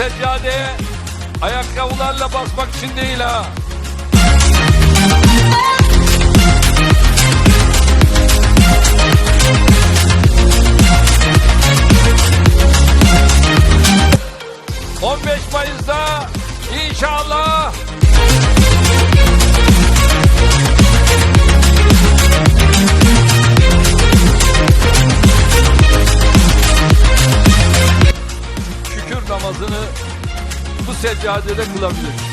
seccadeye ayakkabılarla basmak için değil ha. ...15 Mayıs'ta inşallah namazını bu seccadede kılabilir.